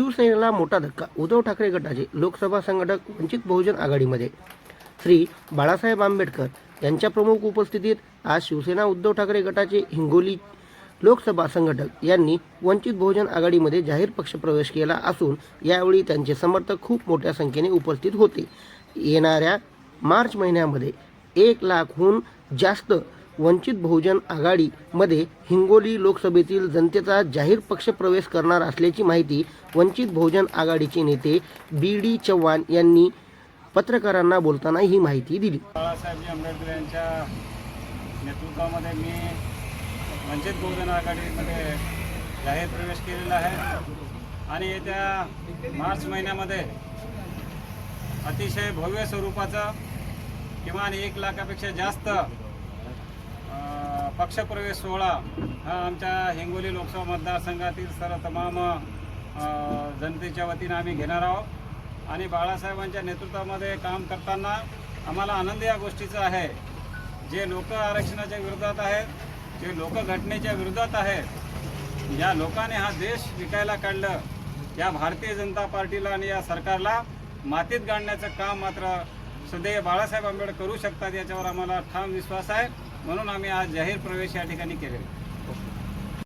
शिवसेनेला मोठा धक्का. उद्धव ठाकरे गटाचे लोकसभा संघटक वंचित बहुजन आघाडीमध्ये. श्री बाळासाहेब आंबेडकर यांच्या प्रमुख उपस्थितीत आज शिवसेना उद्धव ठाकरे गटाचे हिंगोली लोकसभा संघटक यांनी वंचित बहुजन आघाडीमध्ये जाहीर पक्षप्रवेश केला असून यावेळी त्यांचे समर्थक खूप मोठ्या संख्येने उपस्थित होते. येणाऱ्या मार्च महिन्यामध्ये एक लाखहून जास्त वंचित बहुजन आघाडीमध्ये हिंगोली लोकसभेतील जनतेचा जाहीर पक्षप्रवेश करणार असल्याची माहिती वंचित बहुजन आघाडीचे नेते बी डी चव्हाण यांनी पत्रकारांना बोलताना ही माहिती दिली. बाळासाहेबजी आंबेडकर यांच्या नेतृत्वामध्ये मी वंचित बहुजन आघाडीमध्ये जाहीर प्रवेश केलेला आहे. आणि येत्या मार्च महिन्यामध्ये अतिशय भव्य स्वरूपाचं किमान एक लाखापेक्षा जास्त पक्षप्रवेश सोहळा हा आमच्या हिंगोली लोकसभा मतदारसंघातील सर्व तमाम जनतेच्या वतीनं आम्ही घेणार आहोत. आणि बाळासाहेबांच्या नेतृत्वामध्ये काम करताना आम्हाला आनंद या गोष्टीचा आहे. जे लोक आरक्षणाच्या विरोधात आहेत जे लोक घटनेच्या विरोधात आहेत या लोकांनी हा देश विकायला काढलं. या भारतीय जनता पार्टीला आणि या सरकारला मातीत गाडण्याचं काम मात्र सदैव बाळासाहेब आंबेडकर करू शकतात याच्यावर आम्हाला ठाम विश्वास आहे. म्हणून आम्ही आज जाहीर प्रवेश या ठिकाणी केलेला